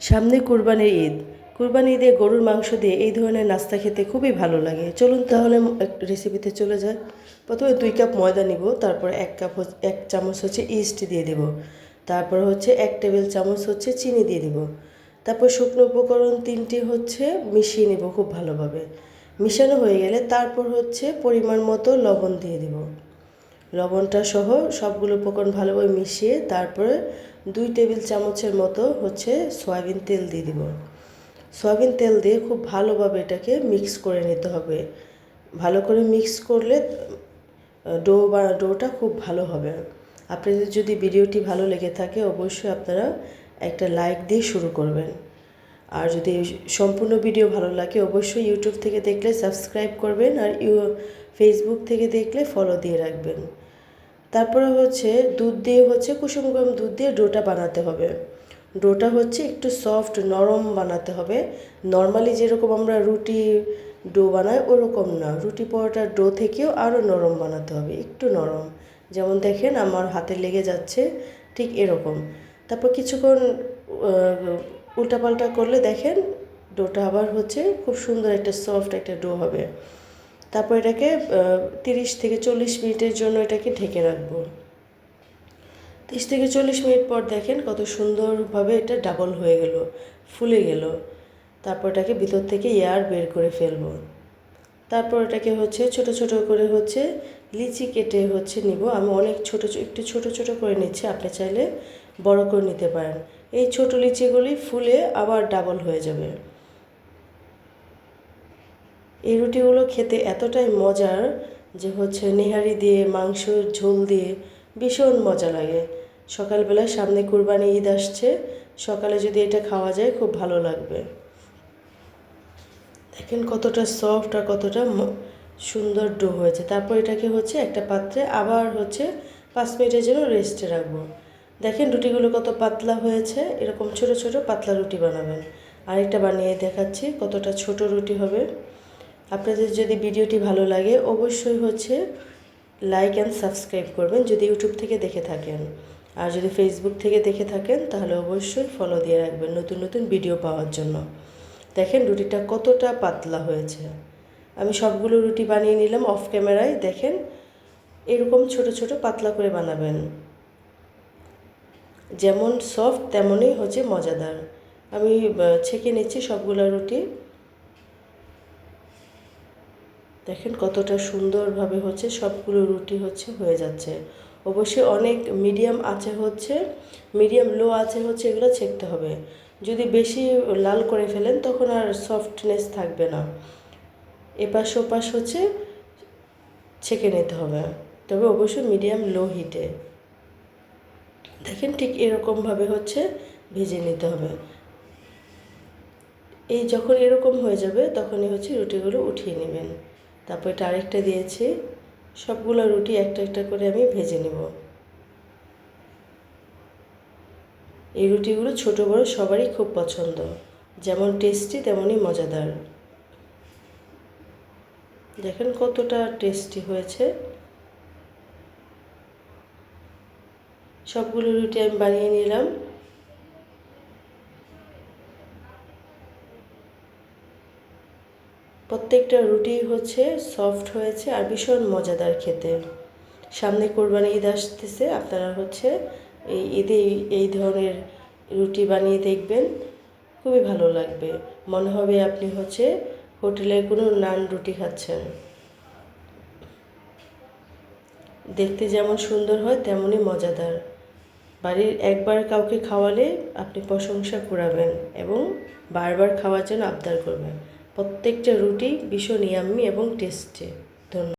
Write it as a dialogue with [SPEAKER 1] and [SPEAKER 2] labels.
[SPEAKER 1] সামনে কুরবানির ঈদ। কুরবানি ঈদে গরুর মাংস দিয়ে এই ধরনের নাস্তা খেতে খুবই ভালো লাগে। চলুন তাহলে রেসিপিতে চলে যাই। প্রথমে দুই কাপ ময়দা নিব, তারপর এক কাপ এক চামচ হচ্ছে ইস্ট দিয়ে দেব। তারপর হচ্ছে এক টেবিল চামচ হচ্ছে চিনি দিয়ে দিব। তারপর শুকনো উপকরণ তিনটি হচ্ছে মিশিয়ে নেব খুব ভালোভাবে। মিশানো হয়ে গেলে তারপর হচ্ছে পরিমাণ মতো লবণ দিয়ে দিব। লবণটা সহ সবগুলো উপকরণ ভালোভাবে মিশিয়ে তারপরে দুই টেবিল চামচের মতো হচ্ছে সয়াবিন তেল দিয়ে দিব। সয়াবিন তেল দিয়ে খুব ভালোভাবে এটাকে মিক্স করে নিতে হবে। ভালো করে মিক্স করলে ডো বা, ডোটা খুব ভালো হবে। আপনাদের যদি ভিডিওটি ভালো লেগে থাকে অবশ্যই আপনারা একটা লাইক দিয়ে শুরু করবেন। আর যদি সম্পূর্ণ ভিডিও ভালো লাগে অবশ্যই ইউটিউব থেকে দেখলে সাবস্ক্রাইব করবেন আর ইউ, ফেসবুক থেকে দেখলে ফলো দিয়ে রাখবেন। তারপরে হচ্ছে দুধ দিয়ে হচ্ছে কুসুম গরম দুধ দিয়ে ডোটা বানাতে হবে। ডোটা হচ্ছে একটু সফট নরম বানাতে হবে। নর্মালি যেরকম আমরা রুটি ডো বানাই, ওরকম না। রুটি পরোটার ডো থেকেও আরও নরম বানাতে হবে, একটু নরম। যেমন দেখেন আমার হাতে লেগে যাচ্ছে ঠিক এরকম। তারপর কিছুক্ষণ উল্টাপাল্টা করলে দেখেন ডোটা আবার হচ্ছে খুব সুন্দর একটা সফট একটা ডো হবে। তারপর এটাকে তিরিশ থেকে চল্লিশ মিনিটের জন্য এটাকে ঢেকে রাখব। তিরিশ থেকে চল্লিশ মিনিট পর দেখেন কত সুন্দরভাবে এটা ডাবল হয়ে গেল, ফুলে গেল। তারপর এটাকে ভিতর থেকে এয়ার বের করে ফেলব। তারপর এটাকে হচ্ছে ছোট ছোট করে হচ্ছে লিচি কেটে হচ্ছে নিব। আমি অনেক ছোট একটু ছোট ছোট করে নিচ্ছি, আপনি চাইলে বড় করে নিতে পারেন। এই ছোট লিচিগুলি ফুলে আবার ডাবল হয়ে যাবে। এই রুটিগুলো খেতে এতটাই মজার যে হচ্ছে নেহারি দিয়ে মাংসর ঝোল দিয়ে ভীষণ মজা লাগে। সকালবেলায় সামনে কুরবানি ঈদ আসছে, সকালে যদি এটা খাওয়া যায় খুব ভালো লাগবে। দেখেন কতটা সফট আর কতটা সুন্দর ডো হয়েছে। তারপর এটাকে হচ্ছে একটা পাত্রে আবার হচ্ছে পাঁচ মিনিটের জন্য রেস্টে রাখব। দেখেন রুটিগুলো কত পাতলা হয়েছে, এরকম ছোট ছোট পাতলা রুটি বানাবেন। আরেকটা বানিয়ে দেখাচ্ছি কতটা ছোট রুটি হবে। আপনাদের যদি ভিডিওটি ভালো লাগে, অবশ্যই হচ্ছে লাইক অ্যান্ড সাবস্ক্রাইব করবেন যদি ইউটিউব থেকে দেখে থাকেন। আর যদি ফেসবুক থেকে দেখে থাকেন, তাহলে অবশ্যই ফলো দিয়ে রাখবেন নতুন নতুন ভিডিও পাওয়ার জন্য। দেখেন রুটিটা কতটা পাতলা হয়েছে। আমি সবগুলো রুটি বানিয়ে নিলাম অফ ক্যামেরায় দেখেন এরকম ছোট ছোট পাতলা করে বানাবেন। যেমন সফট তেমনই হচ্ছে মজাদার। আমি ছেঁকে নিচ্ছি সবগুলো রুটি। দেখেন কতটা সুন্দরভাবে হচ্ছে সবগুলো রুটি হচ্ছে হয়ে যাচ্ছে। অবশ্যই অনেক মিডিয়াম আছে হচ্ছে মিডিয়াম লো আছে হচ্ছে এগুলো ছেঁকতে হবে। যদি বেশি লাল করে ফেলেন তখন আর সফটনেস থাকবে না। এপাশ ওপাশ হচ্ছে ছেঁকে নিতে হবে। তবে অবশ্যই মিডিয়াম লো হিটে দেখেন ঠিক এরকমভাবে হচ্ছে ভেজে নিতে হবে। এই যখন এরকম হয়ে যাবে তখনই হচ্ছে রুটিগুলো উঠিয়ে নেবেন। তারপর এটা আরেকটা দিয়েছি। সবগুলো রুটি একটা একটা করে আমি ভেজে নেব। এই রুটিগুলো ছোট, বড় সবারই খুব পছন্দ। যেমন টেস্টি, তেমনই মজাদার। দেখেন কতটা টেস্টি হয়েছে। সবগুলো রুটি আমি বানিয়ে নিলাম। প্রত্যেকটা রুটি হচ্ছে সফট হয়েছে আর ভীষণ মজাদার খেতে। সামনে কোরবানি ঈদ আসতেছে, আপনারা হচ্ছে এই ঈদে এই- ধরনের রুটি বানিয়ে দেখবেন, খুবই ভালো লাগবে। মনে হবে আপনি হচ্ছে হোটেলের কোনো নান রুটি খাচ্ছেন। দেখতে যেমন সুন্দর হয়, তেমনই মজাদার। বাড়ির একবার কাউকে খাওয়ালে আপনি প্রশংসা কুড়াবেন এবং বারবার খাওয়ার জন্য আবদার করবেন। প্রত্যেকটা রুটি ভীষণ ইয়াম্মি এবং টেস্টি ধন্যবাদ।